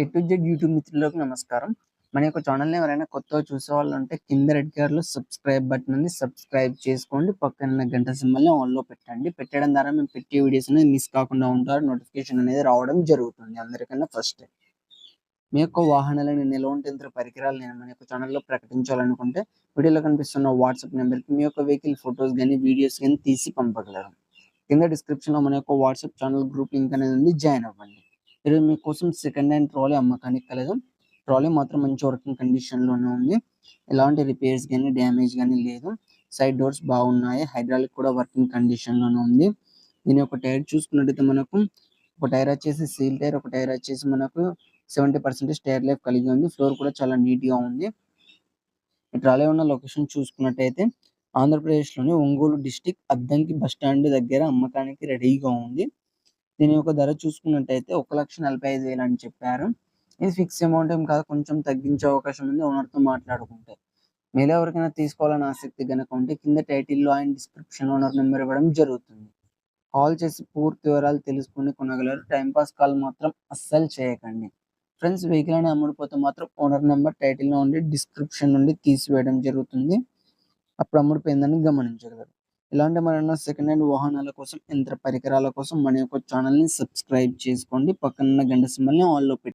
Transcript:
A to Z YouTube మిత్రులకు నమస్కారం. మన యొక్క ఛానల్ని ఎవరైనా కొత్తగా చూసే వాళ్ళు ఉంటే కింద రెడ్ కలర్లో సబ్స్క్రైబ్ బటన్ ఉంది సబ్స్క్రైబ్ చేసుకోండి. పక్కన గంట సింబల్ని ఆన్లో పెట్టండి. పెట్టడం ద్వారా మేము పెట్టే వీడియోస్ అనేది మిస్ కాకుండా ఉంటారు. నోటిఫికేషన్ అనేది రావడం జరుగుతుంది. అందరికన్నా ఫస్ట్ మీ యొక్క వాహనాలను ఇంత పరికరాలు నేను మన యొక్క ఛానల్లో ప్రకటించాలనుకుంటే వీడియోలో కనిపిస్తున్న వాట్సాప్ నెంబర్కి మీ యొక్క వెహికల్ ఫొటోస్ కానీ వీడియోస్ కానీ తీసి పంపగలరు. కింద డిస్క్రిప్షన్లో మన యొక్క వాట్సాప్ ఛానల్ గ్రూప్ లింక్ అనేది ఉంది. జాయిన్ అవ్వండి. ఈరోజు మీకోసం సెకండ్ హ్యాండ్ ట్రాలీ అమ్మకానికి కలదు. ట్రాలీ మాత్రం మంచి వర్కింగ్ కండిషన్లోనే ఉంది. ఎలాంటి రిపేర్స్ కానీ డ్యామేజ్ కానీ లేదు. సైడ్ డోర్స్ బాగున్నాయి. హైడ్రాలిక్ కూడా వర్కింగ్ కండిషన్లోనే ఉంది. దీని యొక్క టైర్ చూసుకున్నట్టయితే మనకు ఒక టైర్ వచ్చేసి సీల్ టైర్ ఒక టైర్ వచ్చేసి మనకు సెవెంటీ పర్సెంటేజ్ టైర్ లైఫ్ కలిగి ఉంది. ఫ్లోర్ కూడా చాలా నీట్గా ఉంది. ఈ ట్రాలీ ఉన్న లొకేషన్ చూసుకున్నట్టయితే ఆంధ్రప్రదేశ్లోని ఒంగోలు డిస్టిక్ అద్దంకి బస్టాండ్ దగ్గర అమ్మకానికి రెడీగా ఉంది. దీని యొక్క ధర చూసుకున్నట్టయితే ఒక లక్ష నలభై ఐదు వేలు అని చెప్పారు. ఇది ఫిక్స్ అమౌంట్ ఏం కాదు కొంచెం తగ్గించే అవకాశం ఉంది. ఓనర్తో మాట్లాడుకుంటే. మీరు ఎవరికైనా తీసుకోవాలని ఆసక్తి కనుక ఉంటే కింద టైటిల్లో అండ్ డిస్క్రిప్షన్ ఓనర్ నెంబర్ ఇవ్వడం జరుగుతుంది. కాల్ చేసి పూర్తి వివరాలు తెలుసుకుని కొనగలరు. టైంపాస్ కాల్ మాత్రం అస్సలు చేయకండి. ఫ్రెండ్స్ వెహికల్ అని అమ్ముడిపోతే మాత్రం ఓనర్ నెంబర్ టైటిల్లో ఉండి డిస్క్రిప్షన్ నుండి తీసివేయడం జరుగుతుంది. అప్పుడు అమ్ముడిపోయిందని గమనించగలరు. ఇలాంటి మరెన్నో సెకండ్ హ్యాండ్ వాహనాల కోసం యంత్ర పరికరాల కోసం మన యొక్క ఛానల్ని సబ్స్క్రైబ్ చేసుకోండి. పక్కన గంట సింబల్ని ఆన్లో పెట్టి